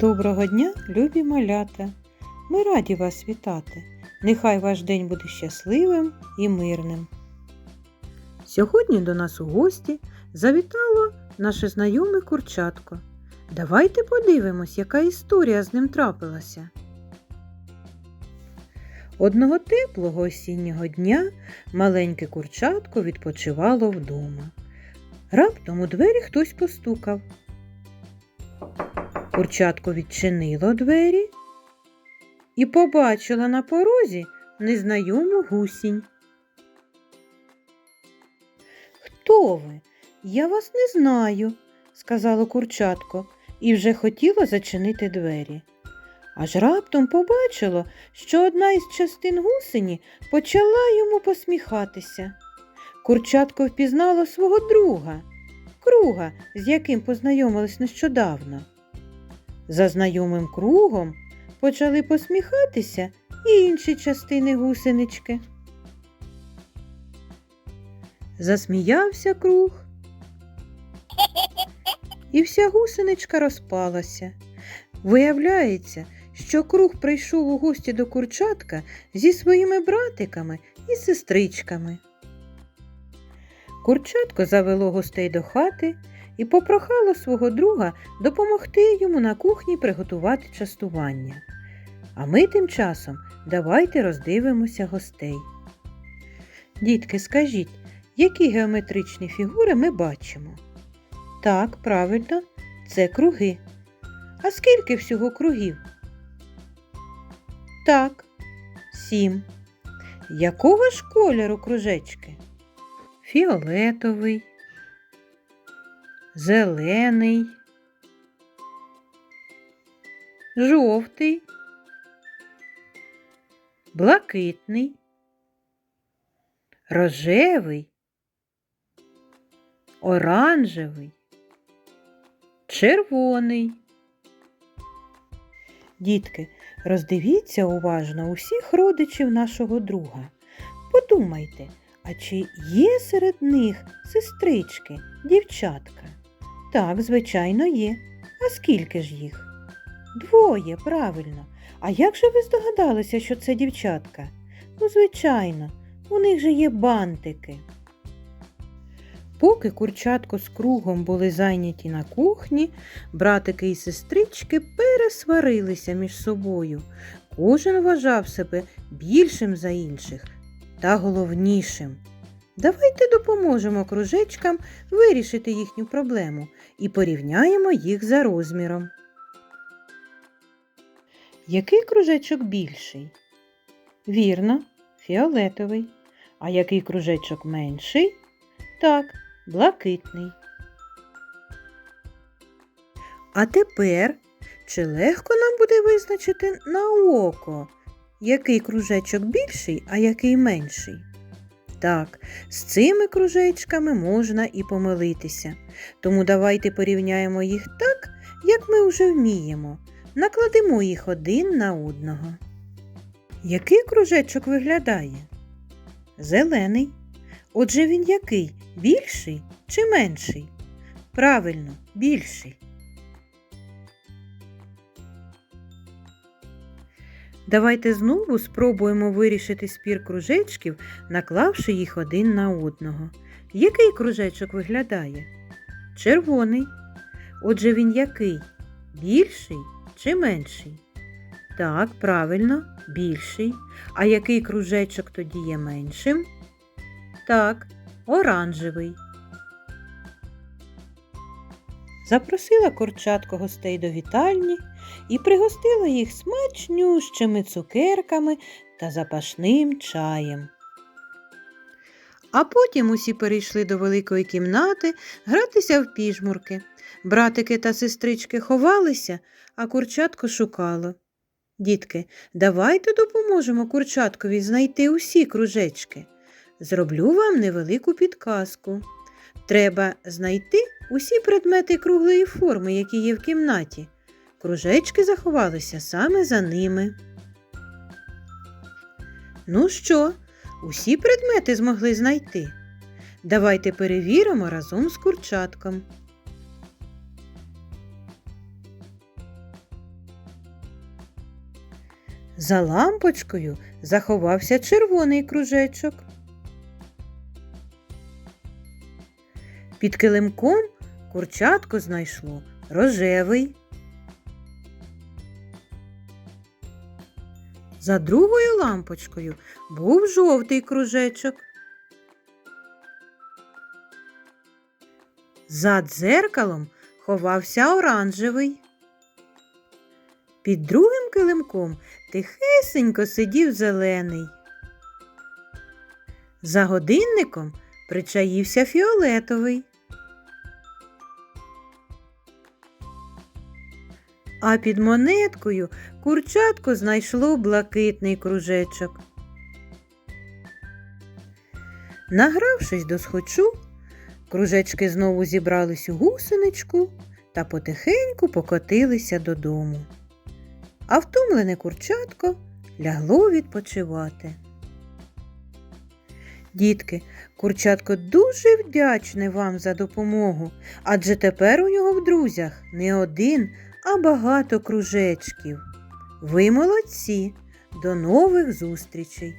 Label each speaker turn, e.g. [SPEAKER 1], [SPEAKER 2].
[SPEAKER 1] Доброго дня, любі малята! Ми раді вас вітати. Нехай ваш день буде щасливим і мирним. Сьогодні до нас у гості завітало наше знайоме курчатко. Давайте подивимось, яка історія з ним трапилася. Одного теплого осіннього дня маленьке курчатко відпочивало вдома. Раптом у двері хтось постукав. Курчатко відчинило двері і побачила на порозі незнайому гусінь. Хто ви? Я вас не знаю, сказало курчатко і вже хотіло зачинити двері. Аж раптом побачило, що одна із частин гусені почала йому посміхатися. Курчатко впізнало свого друга, круга, з яким познайомились нещодавно. За знайомим кругом почали посміхатися і інші частини гусенички. Засміявся круг, і вся гусеничка розпалася. Виявляється, що круг прийшов у гості до курчатка зі своїми братиками і сестричками. Курчатко завело гостей до хати і попрохало свого друга допомогти йому на кухні приготувати частування. А ми тим часом давайте роздивимося гостей. Дітки, скажіть, які геометричні фігури ми бачимо? Так, правильно, це круги. А скільки всього кругів? Так, сім. Якого ж кольору кружечки? Фіолетовий, зелений, жовтий, блакитний, рожевий, оранжевий, червоний. Дітки, роздивіться уважно усіх родичів нашого друга. Подумайте, а чи є серед них сестрички, дівчатка? Так, звичайно, є. А скільки ж їх? Двоє, правильно. А як же ви здогадалися, що це дівчатка? Ну, звичайно, у них же є бантики. Поки курчатко з кругом були зайняті на кухні, братики і сестрички пересварилися між собою. Кожен вважав себе більшим за інших та головнішим. Давайте допоможемо кружечкам вирішити їхню проблему і порівняємо їх за розміром. Який кружечок більший? Вірно, фіолетовий. А який кружечок менший? Так, блакитний. А тепер чи легко нам буде визначити на око, який кружечок більший, а який менший? Так, з цими кружечками можна і помилитися. Тому давайте порівняємо їх так, як ми вже вміємо. Накладемо їх один на одного. Який кружечок виглядає? Зелений. Отже, він який? Більший чи менший? Правильно, більший. Давайте знову спробуємо вирішити спір кружечків, наклавши їх один на одного. Який кружечок виглядає? Червоний. Отже, він який? Більший чи менший? Так, правильно, більший. А який кружечок тоді є меншим? Так, оранжевий. Запросила курчатко гостей до вітальні і пригостила їх смачнющими цукерками та запашним чаєм. А потім усі перейшли до великої кімнати гратися в піжмурки. Братики та сестрички ховалися, а курчатко шукало. Дітки, давайте допоможемо курчаткові знайти усі кружечки. Зроблю вам невелику підказку. Треба знайти усі предмети круглої форми, які є в кімнаті. Кружечки заховалися саме за ними. Ну що, усі предмети змогли знайти? Давайте перевіримо разом з курчатком. За лампочкою заховався червоний кружечок. Під килимком курчатко знайшло рожевий. За другою лампочкою був жовтий кружечок. За дзеркалом ховався оранжевий. Під другим килимком тихесенько сидів зелений. За годинником причаївся фіолетовий. А під монеткою курчатко знайшло блакитний кружечок. Награвшись до схочу, кружечки знову зібрались у гусеничку та потихеньку покотилися додому. А втомлене курчатко лягло відпочивати. Дітки, курчатко дуже вдячне вам за допомогу, адже тепер у нього в друзях не один, а багато кружечків. Ви молодці! До нових зустрічей!